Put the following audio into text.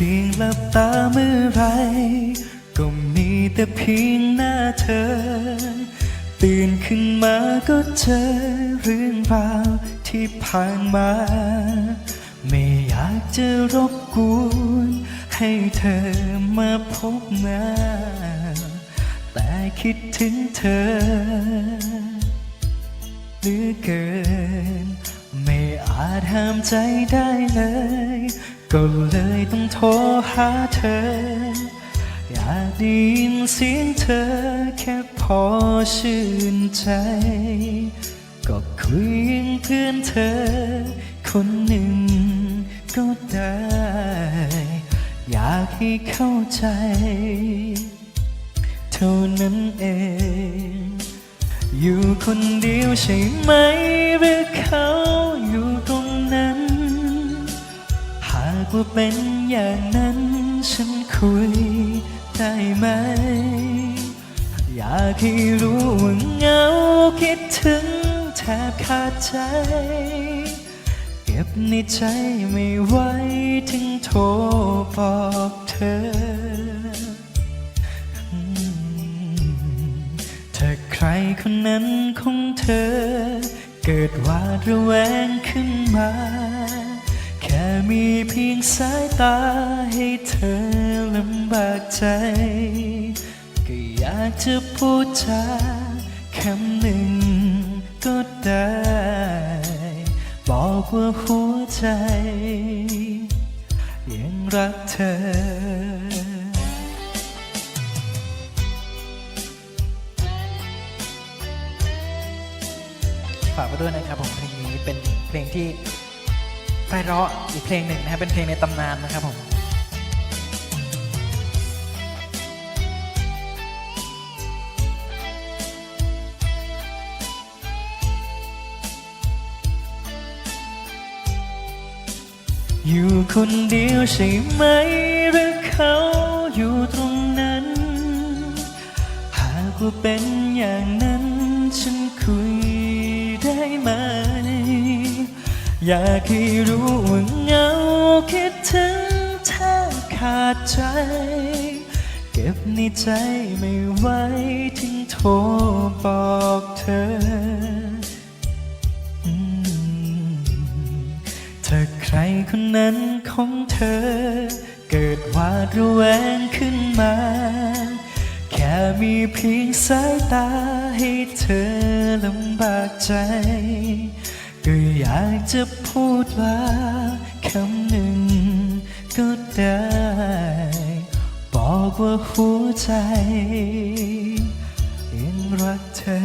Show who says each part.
Speaker 1: พียงหลับตาเมื่อไร ก็มีแต่เพียงหน้าเธอ ตื่นขึ้นมาก็เจอเรื่องราวที่ผ่านมา ไม่อยากจะรบกวนให้เธอมาพบหน้า แต่คิดถึงเธอเหลือเกิน ไม่อาจห้ามใจได้เลย ก็เลยต้องโทรหาเธอ อยากได้ยินเสียงเธอแค่พอชื่นใจ ก็คุยยังเพื่อนเธอ คนหนึ่งก็ได้ อยากให้เข้าใจ เท่านั้นเอง อยู่คนเดียวใช่ไหมหรือเขาอยู่ตรงากว่าเป็นอย่างนั้นฉันคุยได้ไหม อยากให้รู้ว่าเงาคิดถึงแทบขาดใจ เก็บในใจไม่ไหวถึงโทรบอกเธอ ถ้าใครคนนั้นของเธอ เกิดวาดระแวงขึ้นมา มีเพียงสายตาให้เธอลำบากใจ ก็อยากจะพูดจาคำหนึ่งก็ได้ บอกว่าหัวใจ ยังรักเธอ
Speaker 2: ฝากไว้ด้วยนะครับผมเพลงนี้เป็นเพลงที่ ไพเราะอีกเพลงหนึ่งนะครับเป็นเพลงในตำนานนะครับผม
Speaker 1: อยู่คนเดียวใช่ไหมหรือเขาอยู่ตรงนั้น หากว่าเป็นอย่างนั้น ฉันคุยได้ไหม อยากให้รู้ว่าเงาคิดถึงแทบขาดใจ เก็บในใจไม่ไหวถึงโทรบอกเธอ ถ้าใครคนนั้นของเธอ เกิดวาดระแวงขึ้นมา แค่มีเพียงสายตาให้เธอลำบากใจ ก็อยากจะพูดว่าคำหนึ่งก็ได้ บอกว่าหัวใจยังรักเธอ